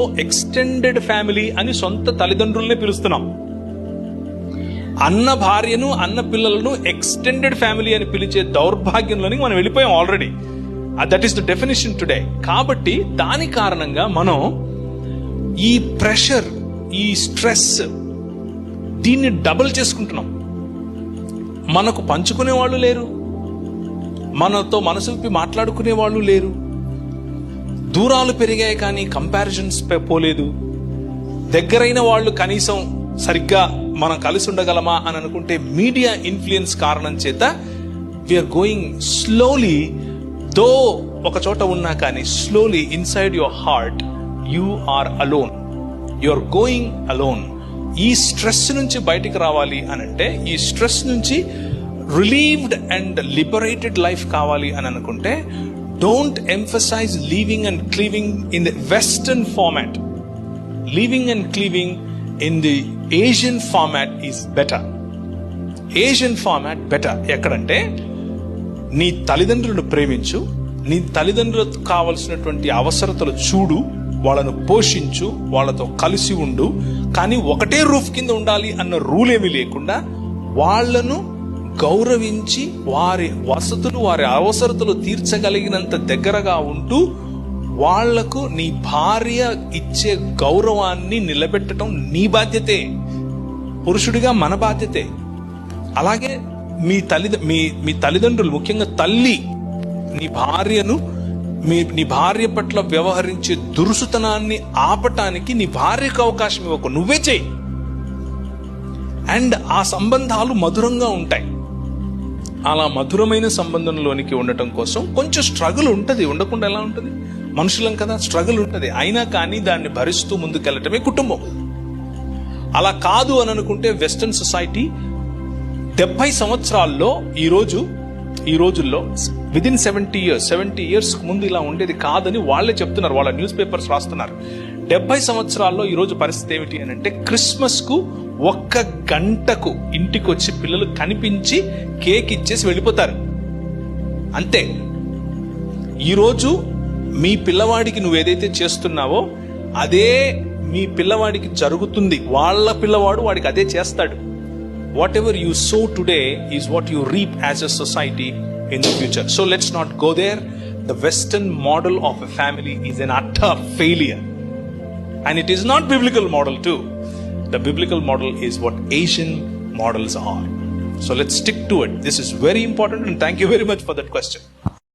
Extended family అని సొంత తల్లిదండ్రులనే పిలుస్తున్నాం. అన్న భార్యను అన్న పిల్లలను ఎక్స్టెండెడ్ ఫ్యామిలీ అని పిలిచే దౌర్భాగ్యంలోని మనం వెళ్ళిపోయాం already that is the definition today కాబట్టి దాని కారణంగా మనం ఈ ప్రెషర్ ఈ స్ట్రెస్ దీన్ని డబుల్ చేసుకుంటున్నాం. మనకు పంచుకునే వాళ్ళు లేరు. మనతో మనసు విప్పి మాట్లాడుకునే వాళ్ళు లేరు. దూరాలు పెరిగాయి కానీ కంపారిజన్స్ పోలేదు. దగ్గరైన వాళ్ళు కనీసం సరిగ్గా మనం కలిసి ఉండగలమా అని అనుకుంటే మీడియా ఇన్ఫ్లుయెన్స్ కారణం చేత విఆర్ గోయింగ్ స్లోలీ దో ఒక చోట ఉన్నా కానీ slowly inside your heart you are alone you are going alone ఈ స్ట్రెస్ నుంచి బయటికి రావాలి అని అంటే ఈ స్ట్రెస్ నుంచి రిలీవ్డ్ అండ్ లిబరేటెడ్ లైఫ్ కావాలి అని అనుకుంటే don't emphasize leaving and cleaving in the western format leaving and cleaving in the Asian format is better Asian format better ఎక్కడంటే నీ తల్లిదండ్రులను ప్రేమించు నీ తల్లిదండ్రులకు కావలసినటువంటి అవసరతలు చూడు వాళ్ళను పోషించు వాళ్ళతో కలిసి ఉండు. కానీ ఒకటే రూఫ్ కింద ఉండాలి అన్న రూల్ ఏమీ లేకుండా వాళ్ళను గౌరవించి వారి వసతులు వారి అవసరతలు తీర్చగలిగినంత దగ్గరగా ఉంటూ వాళ్ళకు నీ భార్య ఇచ్చే గౌరవాన్ని నిలబెట్టడం నీ బాధ్యతే. పురుషుడిగా మన బాధ్యతే. అలాగే మీ తల్లి మీ మీ తల్లిదండ్రులు ముఖ్యంగా తల్లి నీ భార్యను మీ నీ భార్య పట్ల వ్యవహరించే దురుసుతనాన్ని ఆపటానికి నీ భార్యకు అవకాశం ఇవ్వకు. నువ్వే చేయి అండ్ ఆ సంబంధాలు మధురంగా ఉంటాయి. అలా మధురమైన సంబంధంలోనికి ఉండటం కోసం కొంచెం స్ట్రగుల్ ఉంటుంది. ఉండకుండా ఎలా ఉంటుంది? మనుషులం కదా స్ట్రగుల్ ఉంటుంది. అయినా కానీ దాన్ని భరిస్తూ ముందుకెళ్ళటమే కుటుంబం. అలా కాదు అని అనుకుంటే వెస్టర్న్ సొసైటీ డెబ్బై సంవత్సరాల్లో ఈరోజు ఈ రోజుల్లో within seventy years seventy years ముందు ఇలా ఉండేది కాదని వాళ్ళే చెప్తున్నారు. వాళ్ళ న్యూస్ పేపర్స్ రాస్తున్నారు. డెబ్బై సంవత్సరాల్లో ఈరోజు పరిస్థితి ఏమిటి అని అంటే క్రిస్మస్కు ఒక్క గంటకు ఇంటికి వచ్చి పిల్లలు కనిపించి కేక్ ఇచ్చేసి వెళ్ళిపోతారు. అంతే. ఈరోజు మీ పిల్లవాడికి నువ్వు ఏదైతే చేస్తున్నావో అదే మీ పిల్లవాడికి జరుగుతుంది. వాళ్ళ పిల్లవాడు వాడికి అదే చేస్తాడు. Whatever you sow today is what you reap as a society in the future so let's not go there the western model of a family is an utter failure and it is not biblical model to the biblical model is what asian models are. So let's stick to it. This is very important and thank you very much for that question